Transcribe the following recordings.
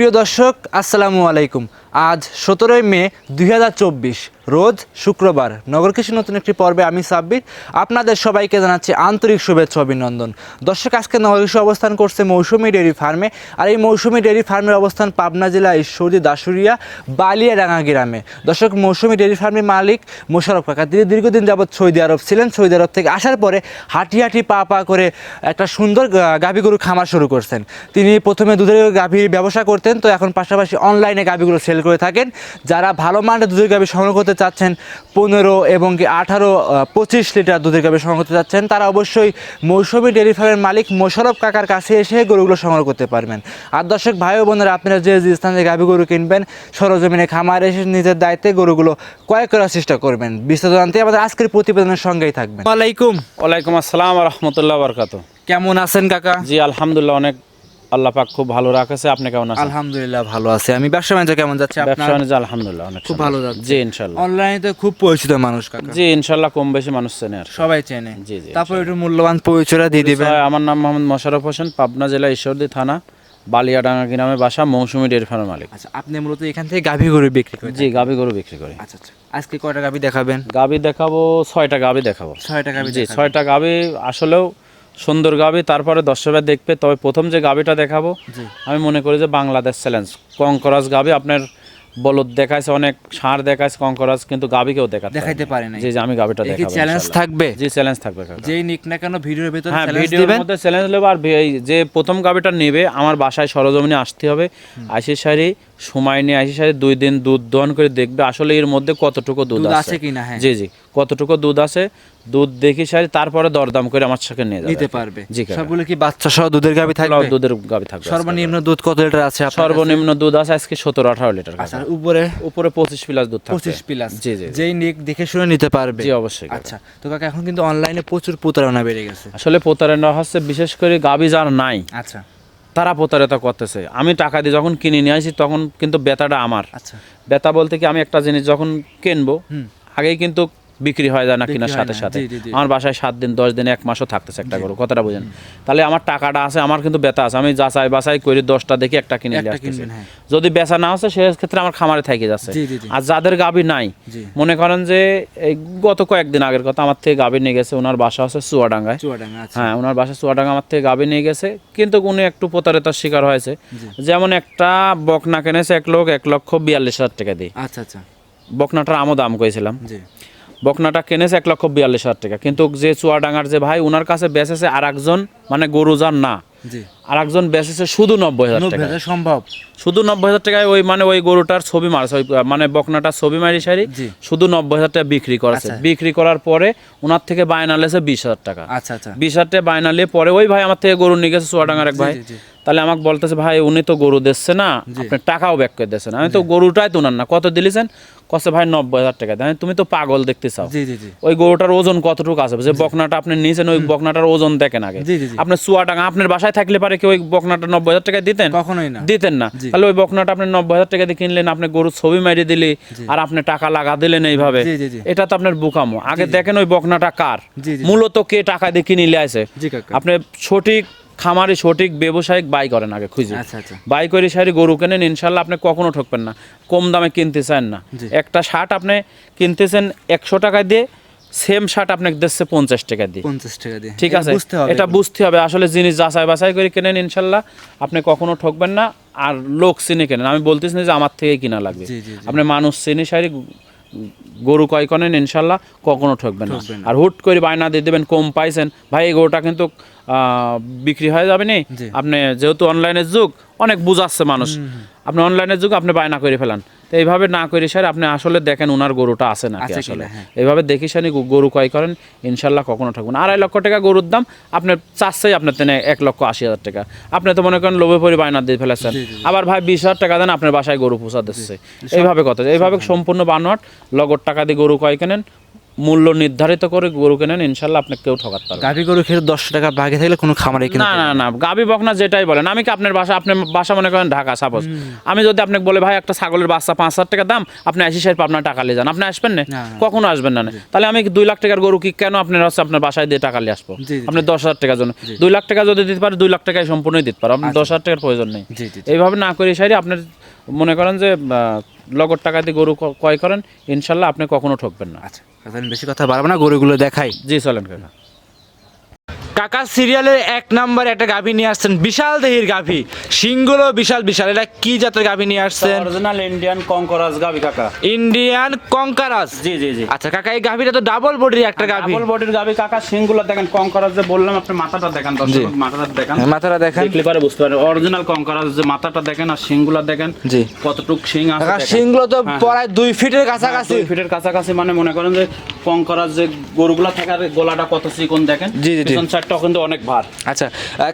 সুপ্রিয় দর্শক আসসালামু আলাইকুম। আজ সতেরোই মে দুই হাজার চব্বিশ। রোজ শুক্রবার। নগর কৃষি নতুন একটি পর্বে আমি সাব্বির। আপনাদের সবাইকে জানাচ্ছি আন্তরিক শুভেচ্ছা অভিনন্দন। দর্শক, আজকে নগর কৃষি অবস্থান করছে মৌসুমি ডেয়ারি ফার্মে। আর এই মৌসুমি ডেয়ারি ফার্মের অবস্থান পাবনা জেলা ঈশ্বরদী দাসুরিয়া বালিয়াডাঙ্গা গ্রামে। দর্শক, মৌসুমি ডেয়ারি ফার্মের মালিক মোশারফ কাকা, তিনি দীর্ঘদিন যাবৎ সৌদি আরব ছিলেন। সৌদি আরব থেকে আসার পরে হাঁটি হাঁটি পা পা করে একটা সুন্দর গাভী গরু খামার শুরু করছেন। তিনি প্রথমে দুধের গাভীর ব্যবসা করতেন, তো এখন পাশাপাশি অনলাইনে গাভীগুলো সেল করে থাকেন। যারা ভালো মানের দুধের গাভী সংগ্রহ করতে চাচ্ছেন পনেরো এবং কি আঠারো পঁচিশ লিটার দুধের গাভী সংগ্রহ করতে চাচ্ছেন তারা অবশ্যই মৌসুমি ডেয়ারি ফার্মের মালিক মোশারফ কাকার কাছে এসে গরুগুলো সংগ্রহ করতে পারবেন। আর দর্শক ভাই ও বোনেরা আপনারা যে যে স্থান থেকে গাভী গরু কিনবেন সরজমিনে খামার এসে নিজের দায়িত্বে গরুগুলো ক্রয় করার চেষ্টা করবেন। বিস্তারিত জানতে আমাদের আজকের প্রতিবেদনের সঙ্গেই থাকবেন। ওয়ালাইকুম। ওয়ালাইকুম আসসালাম রহমতুল্লাহ বরকাত কেমন আছেন কাকা? জি আলহামদুলিল্লাহ অনেক আল্লাহ পাক খুব ভালো রাখেছে। আপনি কেমন আছেন? আলহামদুলিল্লাহ ভালো আছে। আমি ব্যবসা বাণিজ্য কেমন যাচ্ছে ব্যবসা বাণিজ্য আলহামদুলিল্লাহ অনেক খুব ভালো যাচ্ছে। জি ইনশাল্লাহ। অনলাইনে তো খুব পরিচিত মানুষ কাকা। জি ইনশাল্লাহ কম বেশি মানুষ চেনে আর সবাই চেনে। জি জি তারপর একটু মূল্যবান পরিচয়টা দিয়ে দিবেন। আমার নাম মোহাম্মদ মোশারফ হোসেন পাবনা জেলা ঈশ্বরদী থানা বালিয়াডাঙ্গা গ্রামে বাসা মৌসুমী ডেয়ারি ফার্মের মালিক। আচ্ছা আপনি মূলত এখান থেকে গাভী গরু বিক্রি করেন? জি গাবি গরু বিক্রি করি। আচ্ছা আচ্ছা। আজকে কয়টা গাভী দেখাবেন? গাবি দেখাবো ছয়টা গাবি দেখাবো। ছয়টা গাভী জি ছয়টা গাবি আসলেও সুন্দর গাবি তারপরে দর্শকরা দেখবে। তবে প্রথম যে গাবিটা দেখাবো আমি মনে করি যে বাংলাদেশ চ্যালেঞ্জ। কঙ্করাজ গাবি আপনার বলদ দেখাইছে অনেক ষাঁড় দেখাইছে কঙ্করাজ কিন্তু গাবিকেও দেখাতে দেখাইতে পারে জি জি আমি গাবিটা দেখাবো চ্যালেঞ্জ থাকবে? জি চ্যালেঞ্জ থাকবে যেই নিক না কেন ভিডিওর ভিতরে হ্যাঁ ভিডিওর মধ্যে চ্যালেঞ্জ নেব। আর যে প্রথম গাবিটা নেবে আমার বাসায় সরজমিনে আসতে হবে। আশি সারি সময় নিয়ে আসি সারি দুই দিন দুধ দহন করে দেখবে আসলে এর মধ্যে কতটুকু দুধ আছে। কিনা হ্যাঁ। জি জি কতটুকু দুধ আছে দুধ দেখি সারি তারপরে দরদাম করে আমার সাথে নিয়ে যাবে। নিতে পারবে। জি সবগুলো কি বাচ্চা সহ দুধের গাভী থাকবে? দুধের গাবি থাকবে সর্বনিম্ন দুধ কত লিটার আছে সর্বনিম্ন দুধ আছে আজকে সতেরো আঠারো লিটার কাকা। আচ্ছা উপরে? উপরে পঁচিশ প্লাস দুধ থাকবে। পঁচিশ প্লাস। জি জি। যেই নিক দেখে শুনে নিতে পারবে। জি অবশ্যই। আচ্ছা তো কাকা এখন কিন্তু অনলাইনে প্রচুর প্রতারণা বেড়ে গেছে। আসলে প্রতারণা হচ্ছে বিশেষ করে গাবি যার নাই আচ্ছা। তারা প্রতারিত করতেছে। আমি টাকা দিয়ে যখন কিনে নিয়ে আসি তখন কিন্তু বেতাটা আমার। আচ্ছা। বেতা বলতে কি আমি একটা জিনিস যখন কিনবো আগেই কিন্তু বিক্রি হয় যায় না কেনার সাথে সাথে। আমার বাসায় সাত দিন দশ দিন এক মাসও থাকতেছে একটা গরু কথাটা বুঝেন। তাহলে আমার টাকাটা আছে আমার কিন্তু বেতা আছে। আমি যাচাই বাছাই করে দশটা দেখি একটা কিনে আসতেছি। হ্যাঁ। যদি বেচা না হচ্ছে সে ক্ষেত্রে আমার খামারে থেকে যাচ্ছে। আর যাদের গাবি নাই মনে করেন যে এই গত কয়েকদিন আগের কথা আমার থেকে গাবি নিয়ে গেছে ওনার বাসা হচ্ছে চুয়াডাঙ্গায়। আচ্ছা। হ্যাঁ ওনার বাসা চুয়াডাঙ্গা আমার থেকে গাবি নিয়ে গেছে। কিন্তু উনি একটু প্রতারিতার শিকার হয়েছে। যেমন একটা বকনা কিনেছে এক লোক এক লক্ষ বিয়াল্লিশ হাজার টাকা দিয়ে। আচ্ছা আচ্ছা। বকনাটার আমও দাম করেছিলাম বকনাটা কিনেছে এক লক্ষ বিয়াল্লিশ হাজার টাকা। কিন্তু যে চুয়াডাঙ্গার যে ভাই ওনার কাছে বেচেছে আর একজন মানে গরু যার না। আর একজন বেচেছে শুধু নব্বই হাজার টাকা সম্ভব। শুধু নব্বই হাজার টাকায় ওই মানে ওই গরুটার ছবি মারছে ওই মানে বকনাটার ছবি মারি সারি শুধু নব্বই হাজার টাকা বিক্রি করেছে। আচ্ছা। বিক্রি করার পরে ওনার থেকে বায়না লেছে বিশ হাজার টাকা। আচ্ছা আচ্ছা। বিশ হাজার টাকা বায়না নিয়ে পরে ওই ভাই আমার থেকে গরু নিয়ে গেছে চুয়াডাঙ্গার এক ভাই। তাহলে আমাকে বলতেছে ভাই উনি তো গরু দিচ্ছে না আপনি টাকাও ব্যাক করে দিচ্ছেন আমি তো গরুটাই তো উনার না। কত দিলিছেন? কছে ভাই নব্বই হাজার টাকা দেন। তুমি তো পাগল দেখতে চাও। ওই গরুটার ওজন কতটুকু আছে? যে বকনাটা আপনি নিয়েছেন ওই বকনাটার ওজন দেখেন আগে। আপনি চুয়াডাঙ্গা আপনার বাসায় থাকলে পারে কি ওই বকনাটা নব্বই হাজার টাকা দিতেন? কখনোই না। দিতেন না। তাহলে ওই বকনাটা আপনি নব্বই হাজার টাকা দিয়ে কিনলেন আপনি গরুর ছবি মারিয়ে দিলি আর আপনি টাকা লাগা দিলেন এইভাবে। এটা তো আপনার বুকামো। আগে দেখেন ওই বকনাটা কার। মূলত কে টাকা দিয়ে কিনে নিয়ে আসে? আপনি সঠিক খামারে সঠিক ব্যবসায়িক বাই করেন আগে খুঁজে। আচ্ছা আচ্ছা। বাই করে সারি গরু কেনেন ইনশাল্লাহ আপনি কখনো ঠকবেন না। কম দামে কিনতে চান না। একটা শার্ট আপনি কিনতেছেন একশো টাকা দিয়ে সেম শার্ট আপনাকে দিচ্ছে পঞ্চাশ টাকা দিয়ে। পঞ্চাশ টাকা দিয়ে। ঠিক আছে? এটা বুঝতে হবে। আসলে জিনিস যাচাই বাছাই করে কেনেন ইনশাল্লাহ আপনি কখনো ঠকবেন না। আর লোক চিনে কেনেন। আমি বলতেছি না যে আমার থেকে কিনা লাগবে। আপনি মানুষ চিনি সারি গরু কয় করেন ইনশাল্লাহ কখনো ঠকবেন না। আর হুট করে বায়না দিয়ে দেবেন কম পাইছেন। ভাই এই গরুটা কিন্তু আহ, বিক্রি হয়ে যাবে নি? আপনি যেহেতু অনলাইনের যুগ অনেক বুঝাচ্ছে মানুষ। আপনি অনলাইনের যুগ আপনি বায়না করে ফেলান। তো এইভাবে না করে স্যার আপনি আসলে দেখেন ওনার গরুটা আছে নাকি আসলে। হ্যাঁ। এইভাবে দেখি শানি গরু ক্রয় করেন ইনশাল্লাহ কখনো থাকবেন আড়াই লক্ষ টাকা গরুর দাম আপনার চাচ্ছেই আপনার তেনে এক লক্ষ আশি হাজার টাকা। আপনি তো মনে করেন লোভে পরি বায়না দিয়ে ফেলেছেন। আবার ভাই বিশ হাজার টাকা দেন আপনার বাসায় গরু পোষা দিচ্ছে। এইভাবে কথা এইভাবে সম্পূর্ণ বানোয়াট লগর টাকা দিয়ে গরু ক্রয় কেনেন মূল্য নির্ধারিত করে গরু কেনেন ইনশাল্লাহ আপনাকে কেউ ঠকাতে পারবে গাভী গরু খেতে দশ টাকা ভাগে থাকলে কোনো খামারে না না না। গাবি বকনা যেটাই বলেন আমি কি আপনার বাসা আপনার বাসা মনে করেন ঢাকা সাপোজ আমি যদি আপনাকে বলে ভাই একটা ছাগলের বাচ্চা পাঁচ হাজার টাকা দাম আপনি আশি সাইড আপনার টাকা নিয়ে যান। আপনি আসবেন না। কখনো আসবেন না না। তাহলে আমি দুই লাখ টাকার গরু কি কেন আপনার হচ্ছে আপনার বাসায় দিয়ে টাকা নিয়ে আসব। আপনি দশ হাজার টাকার জন্য। দুই লাখ টাকা যদি দিতে পারে দুই লাখ টাকায় সম্পূর্ণই দিতে পারো। আপনি দশ হাজার টাকার প্রয়োজন নেই। এইভাবে না করে সাইডে আপনার মনে করেন যে লগর টাকা দিয়ে গরু ক্রয় করেন ইনশাল্লাহ আপনি কখনো ঠকবেন না। আচ্ছা বেশি কথা বাড়বো না গরুগুলো দেখাই। জি চলেন কাকা। কাকা সিরিয়ালের এক নম্বরে একটা গাভী নিয়ে আসছেন বিশাল দেহির গাভী। সিংগুলো বিশাল বিশাল। এটা কি জাতের গাভী নিয়ে আসছেন? অরিজিনাল ইন্ডিয়ান কঙ্করাজ গাবি কাকা। ইন্ডিয়ান কঙ্কারাস জি জি জি। আচ্ছা কাকা এই গাভীটা তো ডাবল বডির একটা গাভী। ডাবল বডির গাবি কাকা সিংগুলো দেখেন কঙ্করাজ যে বললাম আপনি মাথাটা দেখেন দর্শক মাথাটা দেখেন। হ্যাঁ, মাথাটা দেখেন। দেখলে পারে বুঝতে পারেন অরিজিনাল কঙ্করাজ যে মাথাটা দেখেন আর সিংগুলো দেখেন জি। কতটুক সিং আছে কাকা। সিংগুলো তো হ্যাঁ। প্রায় দুই ফিটের কাছাকাছি দুই ফিটের কাছাকাছি। মানে মনে করেন যে কঙ্করাজ যে গরুগুলা থাকার গোলাটা কত চিকন দেখেন জি, জি, জি। কিন্তু অনেক ভার আচ্ছা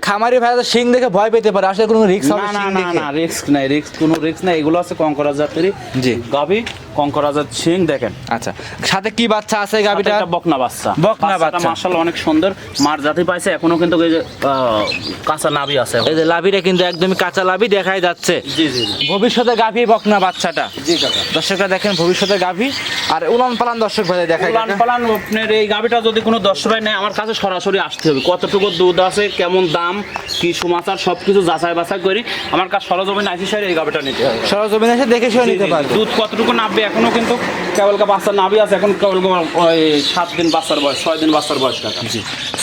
খামারি ভাই তো সিং দেখে ভয় পেতে পারে আসলে কোনো রিস্ক না না না না রিস্ক নাই রিস্ক কোনো রিস্ক নাই এগুলো আছে কঙ্করাজ জাতেরই জি। গাবি কঙ্করাজের সিং দেখেন। আচ্ছা সাথে কি বাচ্চা আছে গাভীটা বকনা বাচ্চা। বকনা বাচ্চা। মার্শাল অনেক সুন্দর। মার জাতি পাইছে এখনও কিন্তু এই যে কাঁচা নাভি আছে। এই যে লাভিটা কিন্তু একদমই কাঁচা লাভি দেখাই যাচ্ছে। জি জি ভবিষ্যতে গাভী বকনা বাচ্চাটা। জি কাকা। দর্শকরা দেখেন ভবিষ্যতে গাভী। আর উলান পালান দর্শক ভাই দেখাই উলান পালান আপনার এই গাভিটা যদি কোনো দর্শক ভাই নেয় আমার কাছে সরাসরি আসতে হবে। কতটুকু দুধ আছে কেমন দাম কি সমাচার সব কিছু যাচাই বাছাই করি। আমার কাছে সরজমিন আইসি সাইড এই গাভিটা নিতে হবে। সরজমিনে এসে দেখে শুনে নিতে পারবে। দুধ কতটুকু নামবে এখনও কিন্তু কেবল বাচ্চার নাভি আছে, এখন কেবল সাত দিন বাচ্চার বয়স, ছয় দিন বাচ্চার বয়স কাকা।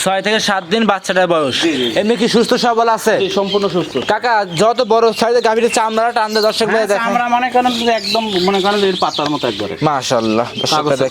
ছয় থেকে সাত দিন বাচ্চাটার বয়স। এমনি কি সুস্থ সবল আছে? সম্পূর্ণ সুস্থ। কাকা যত বড় সাইজের গাভীর চামড়া টানতে দর্শক ভাই দেখেন। আমরা মনে করেন একদম মনে করেন এর পাতার মতো একবারে। মাশাআল্লাহ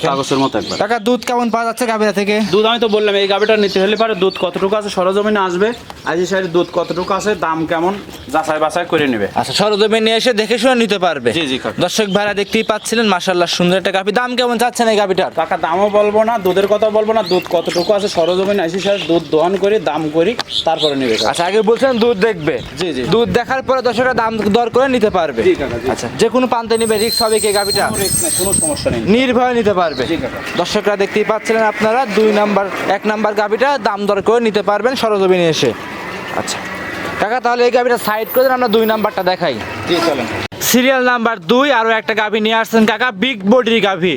কাগজের মতো একবার। কাকা দুধ কেমন পাওয়া যাচ্ছে গাভীরা থেকে? দুধ আমি তো বললাম এই গাভিটা নিতে হলে পারে দুধ কতটুকু আছে সরজমিনে আসবে। আজি সাইড দুধ কতটুকু আছে দাম কেমন যাচাই বাছাই করে নেবে। আচ্ছা সরজমিনে এসে দেখে শুনে নিতে পারবে। জি, জি, কাকা। দর্শক ভাইরা দেখতেই পাচ্ছিলেন মাশাআল্লাহ সুন্দর একটা গাভী। দাম কেমন চাচ্ছেন এই গাভীটার? টাকা দামও বলব না দুধের কথা বলব না দুধ কতটুকু আছে সরজমিনে আসি সাইড দুধ দহন করি দাম করি তারপরে নেবে আচ্ছা আগে বলছেন দুধ দেখবে। জি, জি। দুধ দেখার পরে দর্শকরা দাম দর করে নিতে পারবে। আচ্ছা যে কোনো প্রান্তে নিবে রিক্স হবে কি গাভীটা? কোনো সমস্যা নেই। নির্ভয় নিতে পারবে। দর্শকরা দেখতেই পাচ্ছিলেন আপনারা দুই নাম্বার এক নাম্বার গাভিটা দাম দর করে নিতে পারবেন সরজমিনে এসে। আচ্ছা কাকা তাহলে এই গাভিটা সাইড করে দেন আমরা দুই নাম্বারটা দেখাই। জি চলেন। সিরিয়াল নাম্বার দুই আরও একটা গাভি নিয়ে আসছেন কাকা বিগ বডির গাভি।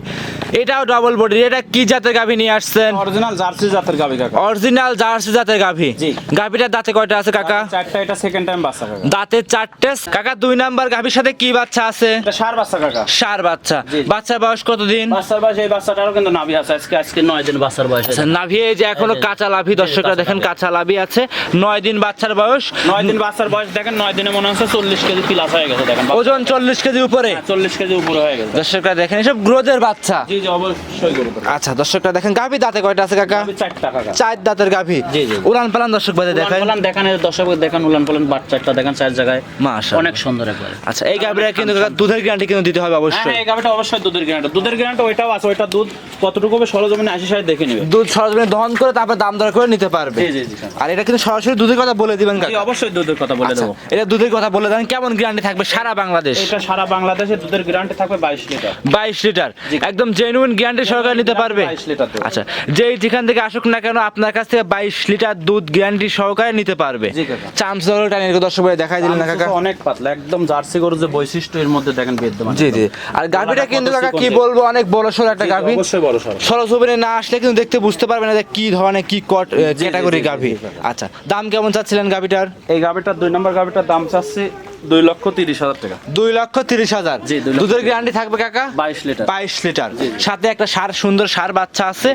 এটাও ডবল বডির এটা কি জাতের গাভি নিয়ে আসছেন? অরিজিনাল জার্সি জাতের গাভি কাকা। অরিজিনাল জার্সি জাতের গাভি? জি। গাভিটার দাঁতে কয়টা আছে কাকা? চারটা এটা সেকেন্ড টাইম বাচ্চা কাকা। দাঁতে চারটে কাকা দুই নাম্বার গাভির সাথে কি বাচ্চা আছে? এটা সার বাচ্চা কাকা। সার বাচ্চা। বাচ্চার বয়স কতদিন? বাচ্চার বয়স এই বাচ্চাটারও কিন্তু নাভি আছে। আজকে আজকে নয় দিন বাচ্চার বয়স আচ্ছা নাভি এই যে এখনও কাঁচা লাভি দর্শকরা দেখেন। কাঁচা লাভি আছে। নয় দিন বাচ্চার বয়স। নয় দিন বাচ্চার বয়স দেখেন নয় দিনে মনে হচ্ছে চল্লিশ কেজি প্লাস হয়ে গেছে দেখেন। ওজন চল্লিশ কেজি উপরে। চল্লিশ কেজি উপরে হয়ে গেছে। দর্শকরা দেখেন এসব গ্রোথের বাচ্চা। জি জি অবশ্যই করে আচ্ছা দেখেন গাভি দাঁতে কয়টা আছে কাকা? চারটা কাকা চার দাঁতের গাভি। জি, জি। উলান পালান দর্শক ভাই দেখেন। উলান দেখান দর্শক দেখান উলান পালান বাচ্চাটা দেখান চার জায়গায়। মাশাআল্লাহ। অনেক সুন্দর একবারে। আচ্ছা এই গাভিটা কিন্তু কাকা দুধের গ্যারান্টি কিন্তু দিতে হবে হ্যাঁ অবশ্যই। হ্যাঁ, এই গাভিটা অবশ্যই দুধের গ্যারান্টি দুধের গ্যারান্টি ওইটাও আছে ওইটা দুধ কতটুকু হবে সরজমিনে আশি সাইড দেখে নেবে। দুধ সরজমিনে দহন করে তারপর দাম দর করে নিতে পারবে। জি জি জি আর এটা কিন্তু সরাসরি দুধের কথা বলে দিবেন কাকা। অবশ্যই দুধের কথা বলে আচ্ছা, দেবো। এটা দুধের কথা বলে দেন কেমন গ্যারান্টি থাকবে সারা বাংলাদেশ? এটা সারা বাংলাদেশে দুধের গ্যারান্টি থাকবে বাইশ লিটার। বাইশ লিটার। জি। একদম জেনুইন গ্যারান্টি সহকারে নিতে পারবে? 22 লিটার দুধ। আচ্ছা যেই যেখান থেকে আসুক না কেন আপনার কাছ থেকে বাইশ লিটার দুধ গ্যারান্টি সহকারে নিতে পারবে। জি কাকা। চামচ ধরে দর্শক ভাই দেখাই দিলেন না কাকা। অনেক পাতলা একদম জার্সি গরুর যে বৈশিষ্ট্য এর মধ্যে দেখেন বিদ্যমান জি জি। আর গাভিটা কিন্তু কাকা কি বলব অনেক বড় সড়ো একটা গাভি। অবশ্যই বড় সড়ো। সরজমিনে না আসলে কিন্তু দেখতে বুঝতে পারবে না যে কি ধরনের কি কট ক্যাটাগরি গাভি। আচ্ছা দাম কেমন চাচ্ছিলেন গাভিটার? এই গাভিটার দুই নম্বর গাভিটার দাম চাচ্ছি দুই লক্ষ তিরিশ হাজার টাকা। দুই লক্ষ তিরিশ হাজার। দুধের গ্যারান্টি থাকবে কাকা? বাইশ লিটার। বাইশ লিটার। সাথে একটা সার সুন্দর সার বাচ্চা আছে।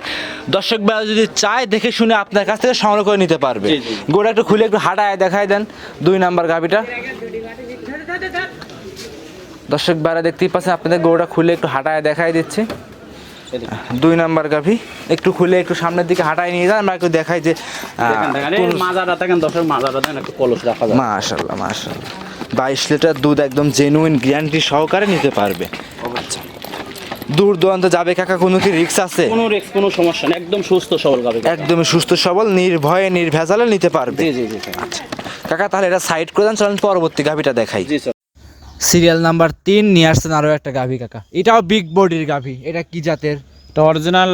দর্শক বেলা যদি চায় দেখে শুনে আপনার কাছ থেকে সংগ্রহ করে নিতে পারবে। একটু খুলে একটু হাঁটায় দেখাই দেন। দুই নাম্বার গাভিটা। দর্শক বেলা দেখতেই পাচ্ছেন আপনাদের গোড়া খুলে একটু হাঁটায় দেখাই দিচ্ছি। দুই নাম্বার গাভি। একটু খুলে একটু সামনের দিকে হাঁটায় নিয়ে যান আমরা একটু দেখাই যে মাজাটা দেখেন দশের মাজাটা দেখেন একটু কলস রাখা যায়। মাশাল্লাহ মাশাল্লাহ বাইশ লিটার দুধ একদম জেনুইন গ্যারান্টি সহকারে নিতে পারবে। আচ্ছা। দূর দূরান্ত যাবে কাকা কোনো কি রিক্স আছে? কোনো রিক্স কোনো সমস্যা নেই একদম সুস্থ সবল গাভি একদমই সুস্থ সবল নির্ভয়ে নির্ভেজালে নিতে পারবে। জি জি জি আচ্ছা। কাকা তাহলে এটা সাইড করে দেন চলেন পরবর্তী গাভিটা দেখাই। জি স্যার। সিরিয়াল নাম্বার তিন নিয়ে আসছেন আরও একটা গাভি কাকা। এটাও বিগ বডির গাভি এটা কি জাতের? এটা অরিজিনাল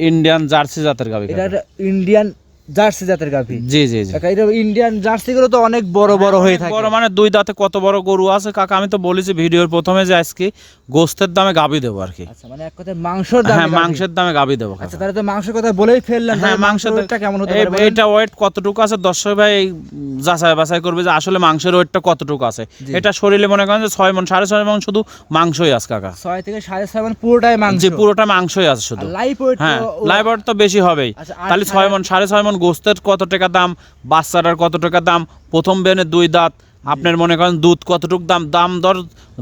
ইন্ডিয়ান জার্সি জাতের গাবি এটা ইন্ডিয়ান জার্সি জাতের গাভী। জি জি জি। কাকা এটা ইন্ডিয়ান জার্সি গুলো তো অনেক বড় বড় হয়ে থাকে। বড় মানে দুই দাঁতে কত বড় গরু আছে? কাকা আমি তো বলেছি ভিডিওর প্রথমে যে আজকে গোস্তের দামে গাবি দেবো আর কি। আচ্ছা মানে এক কথায় মাংসর দাম হ্যাঁ মাংসের দামে গাবি দেবো আচ্ছা তাহলে তো মাংসের কথা বলেই ফেললেন হ্যাঁ মাংসের ওয়েটটা কেমন হতে পারে এটা ওয়েট কতটুকু আছে? দর্শক ভাই যাচাই বাছাই করবে যে আসলে মাংসের ওয়েটটা কতটুকু আছে। এটা শরীরে মনে করেন যে ছয় মন সাড়ে ছয় মন শুধু মাংসই আছে কাকা। ছয় থেকে সাড়ে ছয় মানে পুরোটাই মাংস। পুরোটা মাংসই আছে শুধু। লাইফ ওয়েট হ্যাঁ লাইভ তো বেশি হবেই। আচ্ছা, তাহলে ছয় মন সাড়ে ছয় মন গোস্তের কত টাকা দাম? বাচ্চাটার কত টাকা দাম? প্রথম বেনের দুই দাঁত। আপনার মনে করেন দুধ কতটুকু দাম? দাম দর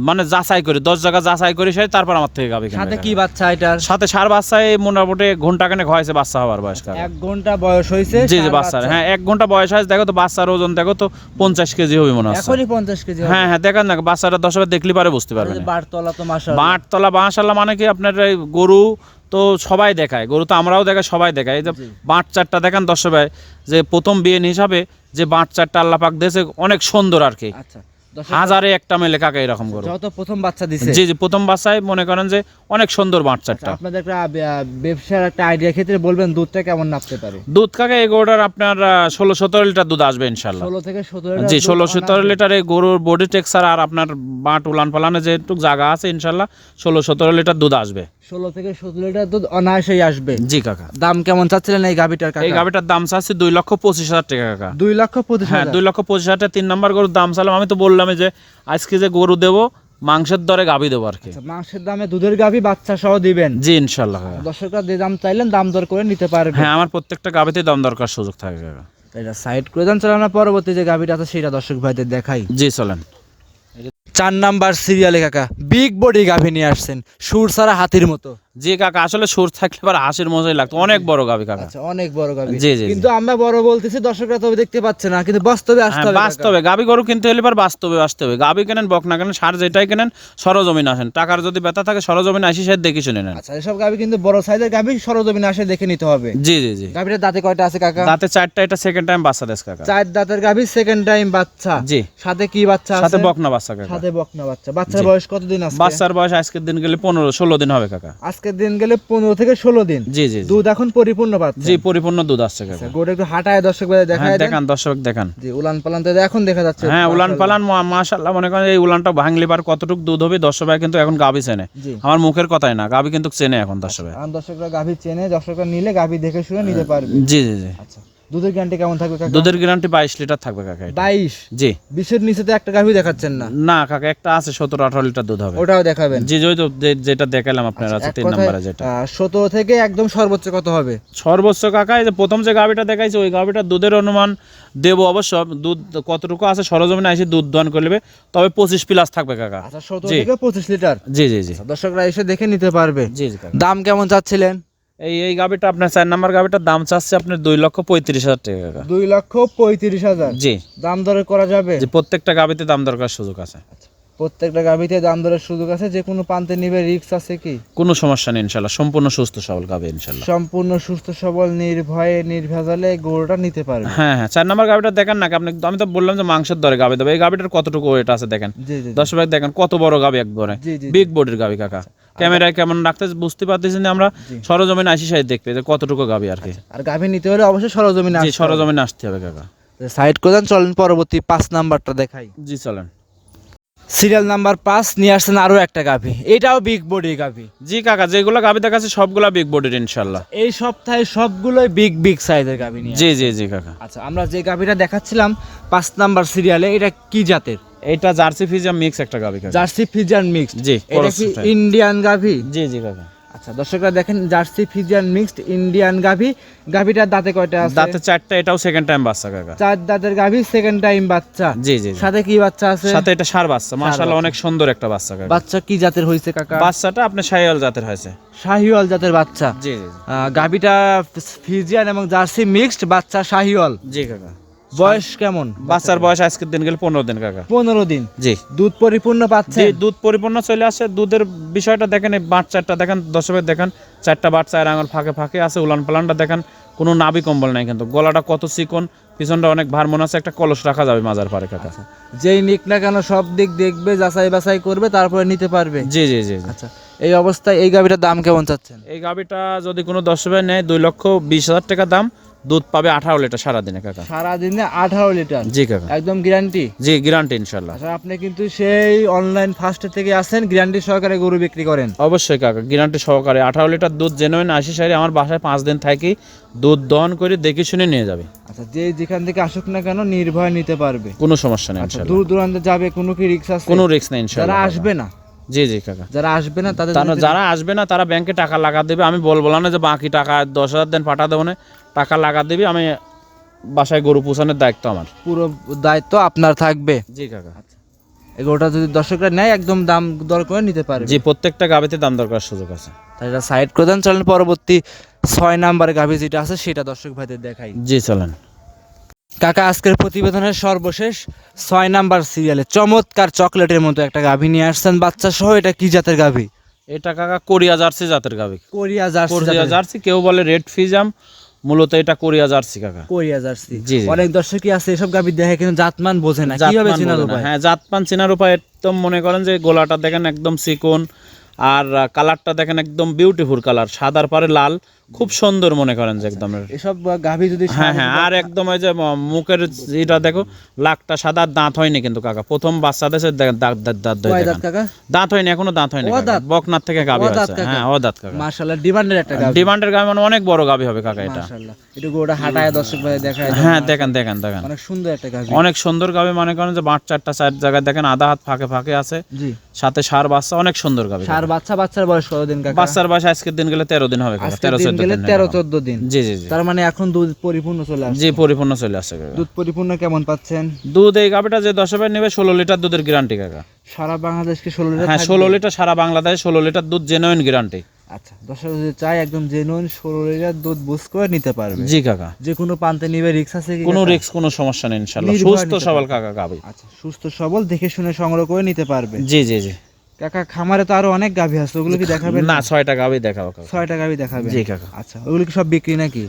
মানে যাচাই করে দশ জায়গা যাচাই করে সেই তারপর আমার থেকে গাবি সাথে কি বাচ্চা এটার? সাথে সার বাচ্চায় মোটামুটি ঘণ্টা কানে হয়েছে বাচ্চা হওয়ার বয়স। এক ঘণ্টা বয়স হয়েছে জি জি বাচ্চার। বাচ্চা। হ্যাঁ এক ঘণ্টা বয়স আছে দেখো তো বাচ্চার ওজন দেখো তো পঞ্চাশ কেজি হবে মনে হচ্ছে এখনই পঞ্চাশ কেজি হ্যাঁ হ্যাঁ দেখেন না বাচ্চাটা দশ বার দেখলে পারে বুঝতে পারবেন বারতলা তো মাসা বাঁটতলা বাঁশালা মানে কি আপনার গরু তো সবাই দেখায় গরু তো আমরাও দেখায় সবাই দেখায়। এই যে বাঁট চারটা দেখান দর্শক ভাই যে প্রথম বিয়ে হিসাবে যে বাঁট চারটা আল্লাপাক দিয়েছে অনেক সুন্দর আর কি। আচ্ছা। হাজারে একটা মেলে কাকা এরকম গরু যত প্রথম বাচ্চা দিছে। জি জি প্রথম বাচ্চায় মনে করেন যে অনেক সুন্দর বাঁট চারটা। আপনাদের একটা ব্যবসার একটা আইডিয়া ক্ষেত্রে বলবেন দুধটা কেমন নাপতে পারে? দুধ কাকা এই গরুটার আপনার ষোলো সতেরো লিটার দুধ আসবে ইনশাল্লাহ ষোলো থেকে সতেরো জি ষোলো সতেরো লিটার এই গরুর বডি টেক্সার আর আপনার বাট উলান পালানে যেটুক জায়গা আছে ইনশাল্লাহ ষোলো সতেরো লিটার দুধ আসবে। ষোলো থেকে সতেরো লিটার দুধ অনায়াসেই আসবে। জি কাকা। দাম কেমন চাচ্ছিলেন এই গাভিটার এই গাভিটার দাম চাচ্ছি দুই লক্ষ পঁচিশ হাজার টাকা কাকা। দুই লক্ষ পঁচিশ হ্যাঁ। দুই লক্ষ পঁচিশ হাজার টাকা তিন নম্বর গরুর দাম চালাম আমি তো বললাম যে আজকে যে গরু দেবো মাংসের দরে গাভি দেবো আর কি। আচ্ছা, মাংসের দামে দুধের গাভি বাচ্চা সহ দিবেন? জি ইনশাল্লাহ দর্শকরা যে দাম চাইলেন দাম দর করে নিতে পারবে। হ্যাঁ আমার প্রত্যেকটা গাভিতে দাম দরকার সুযোগ থাকে কাকা এটা সাইড করে দেন চলো আমরা পরবর্তী যে গাভিটা আছে সেটা দর্শক ভাইদের দেখাই। জি চলেন। চার নাম্বার সিরিয়ালে কাকা বিগ বডি গাভি নিয়ে আসছেন সুর সারা হাতির মতো। জি কাকা আসলে সুর থাকলে এবার হাসির মজাই লাগতো। অনেক বড় গাভি কাকা। আচ্ছা অনেক বড় গাভি জি, জি। কিন্তু আমরা বড় বলতেছি দর্শকরা তবে দেখতে পাচ্ছে না কিন্তু বাস্তবে আসতে হ্যাঁ হবে বাস্তবে। গাবি গরু কিনতে হলে এবার বাস্তবে আসতে হবে। গাবি কেনেন বক না কেনেন সার যেটাই কেনেন সরজমিন আসেন। টাকার যদি ব্যথা থাকে সরজমিন আসি সে দেখে শুনে নেন। আচ্ছা এসব গাভি কিন্তু বড় সাইজের গাভি সরজমিনে আসে দেখে নিতে হবে। জি জি জি। গাভিটার দাঁতে কয়টা আছে কাকা? দাঁতে চারটা এটা সেকেন্ড টাইম বাচ্চা দেশ কাকা। চার দাঁতের গাভি সেকেন্ড টাইম বাচ্চা। জি। সাথে কি বাচ্চা আছে? সাথে বকনা বাচ্চা কাকা। সাথে বকনা বাচ্চা। বাচ্চার বয়স কতদিন আছে বাচ্চার বয়স আজকের দিন গেলে পনেরো ষোলো দিন হবে কাকা। আজকের দিন গেলে পনেরো থেকে ষোলো দিন। জি জি। দুধ এখন পরিপূর্ণ পাচ্ছে। জি পরিপূর্ণ দুধ আসছে কাকা গোটা একটু হাঁটায় দর্শক ভাই হ্যাঁ দেখায় দেখান দর্শক দেখান। জি উলান পালান তো এখন দেখা যাচ্ছে। হ্যাঁ উলান পালান মাশাল্লাহ মনে করেন এই উলানটা ভাঙলি পার কতটুকু দুধ হবে দর্শক ভাই কিন্তু এখন গাভী চেনে। আমার মুখের কথাই না গাভী কিন্তু চেনে এখন দর্শক ভাই। দর্শকরা গাভী চেনে দর্শকরা নিলে গাভী দেখে শুনে নিতে পারবে। জি জি জি। আচ্ছা। দুধের গ্যারান্টি কেমন থাকবে কাকা? দুধের গ্যারান্টি বাইশ লিটার থাকবে কাকা এটা। বাইশ? জি। বিশের নিচে তো একটা গাভী দেখাচ্ছেন না। না কাকা একটা আছে সতেরো আঠারো লিটার দুধ হবে। ওটাও দেখাবেন। জি ওই তো যেটা দেখালাম আপনার আছে এক তিন নম্বরে যেটা। আহ, সতেরো থেকে একদম সর্বোচ্চ কত হবে? সর্বোচ্চ কাকা এই যে প্রথম যে গাভিটা দেখাইছে ওই গাভিটার দুধের অনুমান দেবো অবশ্য। দুধ কতটুকু আছে সরজমিনে এসে দুধ দান করে নেবে। তবে পঁচিশ প্লাস থাকবে কাকা। আচ্ছা সতেরো জি। থেকে পঁচিশ লিটার। জি জি জি। দর্শকরা এসে দেখে নিতে পারবে। জি জি দাম কেমন চাচ্ছিলেন? এই এই গাভিটা আপনার চার নাম্বার গাভিটার দাম চাচ্ছে আপনার দুই লক্ষ পঁয়ত্রিশ হাজার টাকা দুই লক্ষ পঁয়ত্রিশ হাজার? জি। দাম দরে করা যাবে? যে প্রত্যেকটা গাভিতে দাম দরকার সুযোগ আছে। প্রত্যেকটা গাভীতে দাম দরের সুযোগ আছে যে কোনো প্রান্তে নিবে রিক্স আছে কি? কোনো সমস্যা নেই ইনশাল্লাহ সম্পূর্ণ সুস্থ সবল গাভি ইনশাল্লাহ সম্পূর্ণ সুস্থ সবল নির্ভয়ে নির্ভেজালে গরুটা নিতে পারবে। হ্যাঁ হ্যাঁ চার নাম্বার গাভিটা দেখেন না আপনি আমি তো বললাম যে মাংসের দরে গাভি দেবো। এই গাভিটার কতটুকু ওয়েট আছে দেখেন। দশ ভাই দেখেন কত বড় গাভি একবারে। বিগ বডির গাভি কাকা। ক্যামেরায় কেমন রাখতে বুঝতে পারতেছি না আমরা। সরজমিন আসি সাইড দেখবে যে কতটুকু গাভি আর কি। আর গাভী নিতে হলে অবশ্যই সরজমিনে জি আসতে হবে। সরজমিন আসতে হবে কাকা। সাইড করে চলেন পরবর্তী পাঁচ নাম্বারটা দেখাই। জি চলেন। সিরিয়াল নাম্বার পাঁচ নিয়ে আসছেন আরও একটা গাভি। এটাও বিগ বডি গাভি। জি কাকা যেগুলো গাভি দেখাচ্ছে সবগুলো বিগ বডির ইনশাল্লাহ এই সপ্তাহে সবগুলোই বিগ বিগ সাইজের গাভি নিয়ে জি জি জি কাকা। আচ্ছা আমরা যে গাভিটা দেখাচ্ছিলাম পাঁচ নাম্বার সিরিয়ালে এটা কি জাতের? এটা জার্সি ফিজার মিক্স একটা গাভি কাকা। জার্সি ফিজার মিক্স জি এটা কি ইন্ডিয়ান গাভি? জি জি কাকা। আচ্ছা দর্শকরা দেখেন জার্সি ফিজিয়ান মিক্সড ইন্ডিয়ান গাভী। গাভীটার দাঁতে কয়টা আছে? দাঁতে চারটা এটাও সেকেন্ড টাইম বাচ্চা কাকা। চার দাঁতের গাভী সেকেন্ড টাইম বাচ্চা। জি জি। সাথে কি বাচ্চা আছে? সাথে এটা সার বাচ্চা। মাশাআল্লাহ অনেক সুন্দর একটা বাচ্চা কাকা। বাচ্চা কি জাতের হয়েছে কাকা? বাচ্চাটা আপনার সাইয়াল জাতের হয়েছে। শাহিওয়াল জাতের বাচ্চা। জি জি গাভীটা ফিজিয়ান এবং জার্সি মিক্সড বাচ্চা শাহিওয়াল। জি কাকা। বয়স কেমন? বাচ্চার বয়স আজকের দিন গেলে পনেরো দিন কাকা। পনেরো দিন। জি। দুধ পরিপূর্ণ পাচ্ছে? দুধ পরিপূর্ণ চলে আসে। দুধের বিষয়টা দেখেন এই বাট চারটা দেখেন দশমের দেখেন চারটা বাট চার আঙুল ফাঁকে ফাঁকে আছে উলান পালানটা দেখেন কোনো নাবি কম্বল নাই কিন্তু। গলাটা কত চিকন পিছনটা অনেক ভার মনে আছে একটা কলস রাখা যাবে মাজার পারে কাকা। যেই নিক না কেন সব দিক দেখবে যাচাই বাছাই করবে তারপরে নিতে পারবে। জি জি জি। আচ্ছা এই অবস্থায় এই গাভিটার দাম কেমন চাচ্ছেন? এই গাভিটা যদি কোনো ভাই নেয় দুই লক্ষ বিশ হাজার টাকা দাম দুধ পাবে আঠারো লিটার সারাদিনে কাকা? সারাদিনে আঠারো লিটার? জি কাকা। একদম গ্যারান্টি জি গ্যারান্টি ইনশাল্লাহ আচ্ছা আপনি কিন্তু সেই অনলাইন ফার্স্ট থেকে আসেন গ্যারান্টি সহকারে গরু বিক্রি করেন। অবশ্যই কাকা গ্যারান্টি সহকারে। আঠারো লিটার দুধ জেনুইন আশি সারি আমার বাসায় পাঁচ দিন থাকি দুধ দহন করে দেখে শুনে নিয়ে যাবে। আচ্ছা যে যেখান থেকে আসুক না কেন নির্ভয় নিতে পারবে। কোনো সমস্যা নেই আচ্ছা দূর দূরান্তে যাবে কোনো কি রিক্স আছে? কোনো রিস্ক নেই ইনশাল্লাহ আসবে না। জি জি কাকা। যারা আসবে না তাদের তারা যারা আসবে না তারা ব্যাংকে টাকা লাগা দেবে। আমি বলব না যে বাকি টাকা দশ হাজার দেন পাঠা দেবো না। টাকা লাগা দেবে আমি বাসায় গরু পোষানোর দায়িত্ব আমার। পুরো দায়িত্ব আপনার থাকবে। জি কাকা। এই গরুটা যদি দর্শকরা নেয় একদম দাম দর করে নিতে পারে জি প্রত্যেকটা গাবিতে দাম দরকার সুযোগ আছে। তাই এটা সাইড করে দেন চলেন পরবর্তী ছয় নাম্বার গাভি যেটা আছে সেটা দর্শক ভাইদের দেখাই। জি চলেন। কাকা আজকের প্রতিবেদনের সর্বশেষ ছয় নাম্বার সিরিয়ালে চমৎকার চকলেটের মতো একটা গাভি নিয়ে আসছেন বাচ্চা সহ এটা কি জাতের গাভি? এটা কাকা কোরিয়া জার্সি জাতের গাবি কোরিয়া জার্সি কোরিয়া জার্সি কেউ বলে রেড ফিজাম মূলত এটা কোরিয়া জার্সি কাকা। Korea jersey. জি। অনেক দর্শকই আছে এসব গাভী দেখে কিন্তু জাতমান বোঝে না। কীভাবে চেনার উপায়? হ্যাঁ জাতপান চেনার উপায় একদম মনে করেন যে গোলাটা দেখেন একদম চিকন আর কালারটা দেখেন একদম বিউটিফুল কালার সাদার পরে লাল খুব সুন্দর মনে করেন যে একদম এসব গাভি যদি হ্যাঁ হ্যাঁ আর একদম ওই যে মুখের যেটা দেখো লাকটা সাদা দাঁত হয়নি কিন্তু কাকা। প্রথম বাচ্চা দেশে দাঁত দাঁত দাঁত দাঁত দাঁত কাকা? দাঁত হয়নি এখনও দাঁত হয়নি? বকনার থেকে দাঁত আছে হ্যাঁ ও দাঁত কাকা। মাশাআল্লাহ ডিমান্ডের একটা গাভি। ডিমান্ডের গাবি মানে অনেক বড় গাবি হবে কাকা এটা। মাশাআল্লাহ। একটু গরুটা হাঁটায় দর্শক ভাই দেখায় হ্যাঁ দেখেন দেখেন দেখেন। অনেক সুন্দর একটা গাভি। অনেক সুন্দর গাবি মনে করেন যে বাঁট চারটা চার জায়গায় দেখেন আধা হাত ফাঁকে ফাঁকে আছে। জি। সাথে সার বাচ্চা অনেক সুন্দর গাবি সার বাচ্চা বাচ্চার বয়স কতদিন কাকা? বাচ্চার বয়স আজকের দিন গেলে তেরো দিন হবে কাকা আজকের তেরো দিন চোদ্দ গেলে তেরো চোদ্দ দিন। জি জি জি। তার মানে এখন দুধ পরিপূর্ণ চলে আসছে। জি পরিপূর্ণ চলে আসছে কাকা। দুধ পরিপূর্ণ কেমন পাচ্ছেন? দুধ এই যে দশ ভাই নেবে ষোলো লিটার দুধের গ্যারান্টি কাকা। সারা বাংলাদেশকে ষোলো লিটার হ্যাঁ ষোলো লিটার সারা বাংলাদেশে ষোলো লিটার দুধ জেনুইন গ্যারান্টি আচ্ছা দর্শক যদি চাই একদম জেনুইন ষোলো লিটার দুধ বুঝ করে নিতে পারবে। জি কাকা। যে কোনো পান্তে নিবে রিক্স আছে কি কোনো? রিস্ক কোনো সমস্যা নেই সুস্থ সবল কাকা গাবি আচ্ছা সুস্থ সবল দেখে শুনে সংগ্রহ করে নিতে পারবে। জি জি জি। কাকা খামারে তো আরও অনেক গাভী আছে ওগুলো কি দেখাবেন না ছয়টা গাভী দেখাবো কাকা। ছয়টা গাভী দেখাবেন? জি কাকা। আচ্ছা ওগুলো কি সব বিক্রি নাকি?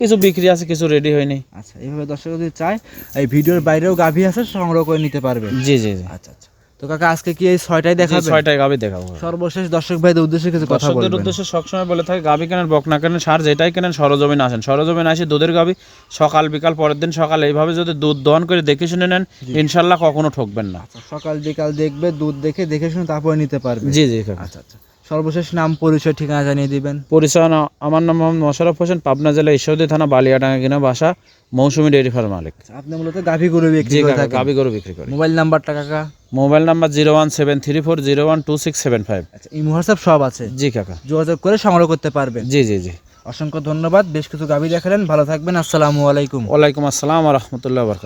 কিছু বিক্রি আছে কিছু রেডি হয়নি। আচ্ছা এইভাবে দর্শক যদি চায় এই ভিডিওর বাইরেও গাভী আছে সংগ্রহ করে নিতে পারবে। জি জি জি। আচ্ছা আচ্ছা। তো কাকা আজকে কি এই ছয়টাই দেখাবে ছয়টাই গাবি দেখাবো। সর্বশেষ দর্শক ভাইদের উদ্দেশ্যে কিছু কথা বলবেন। উদ্দেশ্যে সবসময় বলে থাকে গাবি কেনেন বকনা কেনেন সার যেটাই কেনেন সরজমিন আসেন। সরজমিন আসে দুধের গাবি সকাল বিকাল পরের দিন সকাল। এইভাবে যদি দুধ দহন করে দেখে শুনে নেন ইনশাল্লাহ কখনো ঠকবেন না। আচ্ছা সকাল বিকাল দেখবে দুধ দেখে দেখে শুনে তারপরে নিতে পারবে। জি জি আচ্ছা আচ্ছা। সর্বশেষ নাম পরিচয় ঠিকানা জানিয়ে দিবেন। পরিচয় না- আমার নাম মোহাম্মদ মোশারফ হোসেন পাবনা জেলা ঈশ্বরদী থানা বালিয়াডাঙ্গা কিনা বাসা মৌসুমী ডেয়ারি ফার্ম মালিক। আচ্ছা, আপনি মূলত গাভী গরু বিক্রি জি করে কাকা থাকেন। গাবি গরু বিক্রি করি। মোবাইল নাম্বারটা কাকা? Mobile number zero one seven three four zero one two six seven five. আচ্ছা ইমো হোয়াটসঅ্যাপ সব আছে? জি কাকা। যোগাযোগ করে সংগ্রহ করতে পারবেন। জি জি জি। অসংখ্য ধন্যবাদ বেশ কিছু গাভী দেখালেন ভালো থাকবেন আসসালামু আলাইকুম। ওয়ালাইকুম আসসালাম রহমতুল্লাহ বরকাত